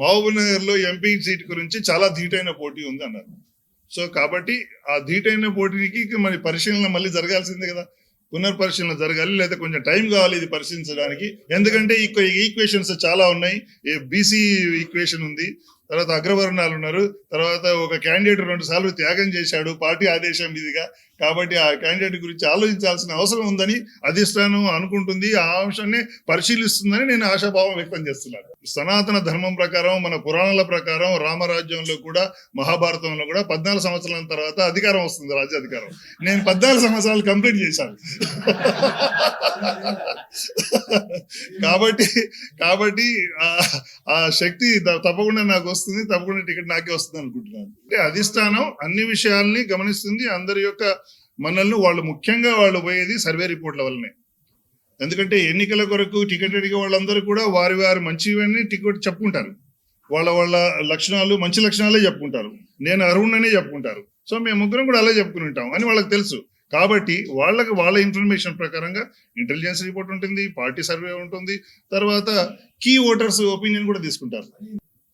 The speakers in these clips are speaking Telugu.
మహబూబ్ నగర్లో ఎంపీ సీట్ గురించి చాలా ధీటైన పోటీ ఉంది అన్నారు. సో కాబట్టి ఆ ధీటైన పోటీకి మరి పరిశీలన మళ్ళీ జరగాల్సిందే కదా. పునర్పరిశీలన జరగాలి లేదా కొంచెం టైం కావాలి ఇది పరిశీలించడానికి. ఎందుకంటే ఈక్వేషన్స్ చాలా ఉన్నాయి. బీసీ ఈక్వేషన్ ఉంది తర్వాత అగ్రవర్ణాలు ఉన్నారు. తర్వాత ఒక క్యాండిడేట్ రెండు సార్లు త్యాగం చేశాడు పార్టీ ఆదేశం మీదుగా. కాబట్టి ఆ క్యాండిడేట్ గురించి ఆలోచించాల్సిన అవసరం ఉందని అధిష్టానం అనుకుంటుంది. ఆ అంశాన్ని పరిశీలిస్తుందని నేను ఆశాభావం వ్యక్తం చేస్తున్నాను. సనాతన ధర్మం ప్రకారం మన పురాణాల ప్రకారం రామరాజ్యంలో కూడా మహాభారతంలో కూడా పద్నాలుగు సంవత్సరాల తర్వాత అధికారం వస్తుంది రాజ్యాధికారం. నేను పద్నాలుగు సంవత్సరాలు కంప్లీట్ చేశాను. కాబట్టి కాబట్టి ఆ- ఆ శక్తి తప్పకుండా నాకు వస్తుంది తప్పకుండా టికెట్ నాకే వస్తుంది అనుకుంటున్నాను. అంటే అధిష్టానం అన్ని విషయాల్ని గమనిస్తుంది అందరి యొక్క మనల్ని వాళ్ళు ముఖ్యంగా వాళ్ళు పోయేది సర్వే రిపోర్ట్ల వల్లనే. ఎందుకంటే ఎన్నికల కొరకు టికెట్ అడిగే వాళ్ళందరూ కూడా వారి వారి మంచివన్నీ టికెట్ చెప్పుకుంటారు. వాళ్ళ వాళ్ళ లక్షణాలు మంచి లక్షణాలే చెప్పుకుంటారు. నేను అర్హుడనే చెప్పుకుంటారు. సో మేము ముగ్గురం కూడా అలా చెప్పుకుని ఉంటాం అని వాళ్ళకి తెలుసు. కాబట్టి వాళ్ళకి వాళ్ళ ఇన్ఫర్మేషన్ ప్రకారంగా ఇంటెలిజెన్స్ రిపోర్ట్ ఉంటుంది పార్టీ సర్వే ఉంటుంది తర్వాత కీ ఓటర్స్ ఒపీనియన్ కూడా తీసుకుంటారు.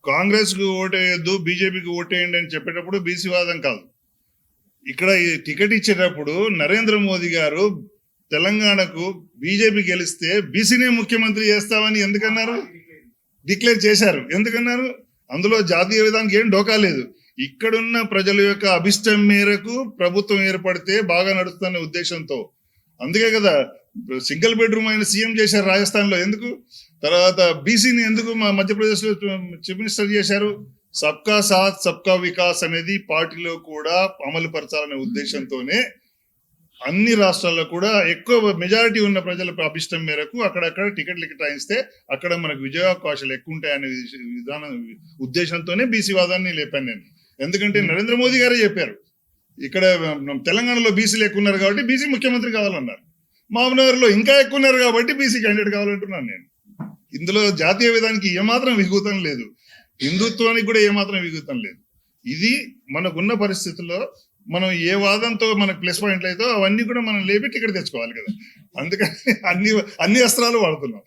కాంగ్రెస్కు ఓటేయద్దు బీజేపీకి ఓటేయండి అని చెప్పేటప్పుడు బీసీ వాదం కాదు. ఇక్కడ టికెట్ ఇచ్చేటప్పుడు నరేంద్ర మోదీ గారు తెలంగాణకు బీజేపీ గెలిస్తే బీసీనే ముఖ్యమంత్రి చేస్తామని ఎందుకన్నారు? డిక్లేర్ చేశారు. ఎందుకన్నారు? అందులో జాతీయ విధానికి ఏం డోకా లేదు. ఇక్కడున్న ప్రజల యొక్క అభిష్టం మేరకు ప్రభుత్వం ఏర్పడితే బాగా నడుస్తుందనే ఉద్దేశంతో. అందుకే కదా సింగిల్ బెడ్రూమ్ ఆయన సీఎం చేశారు రాజస్థాన్లో. ఎందుకు? తర్వాత బీసీని ఎందుకు మా మధ్యప్రదేశ్లో చీఫ్ మినిస్టర్ చేశారు? సబ్కా సాత్ సబ్కా వికాస్ అనేది పార్టీలో కూడా అమలు పరచాలనే ఉద్దేశంతోనే అన్ని రాష్ట్రాల్లో కూడా ఎక్కువ మెజారిటీ ఉన్న ప్రజల అభిష్టం మేరకు అక్కడక్కడ టికెట్లు కేటాయిస్తే అక్కడ మనకు విజయావకాశాలు ఎక్కువ ఉంటాయనే విధానం ఉద్దేశంతోనే బీసీ వాదాన్ని లేపాను నేను. ఎందుకంటే నరేంద్ర మోదీ గారే చెప్పారు ఇక్కడ తెలంగాణలో బీసీలు ఎక్కువ ఉన్నారు కాబట్టి బీసీ ముఖ్యమంత్రి కావాలన్నారు. మామనగర్లో ఇంకా ఎక్కువ ఉన్నారు కాబట్టి బీసీ క్యాండిడేట్ కావాలంటున్నాను నేను. ఇందులో జాతీయ విధానికి ఏమాత్రం విఘూతం లేదు. హిందుత్వానికి కూడా ఏమాత్రం విఘూతం లేదు. ఇది మనకున్న పరిస్థితుల్లో మనం ఏ వాదంతో మనకు ప్లస్ పాయింట్లు అయితే అవన్నీ కూడా మనం లేపి ఇక్కడ తెచ్చుకోవాలి కదా. అందుకని అన్ని అన్ని అస్త్రాలు వాడుతున్నాం.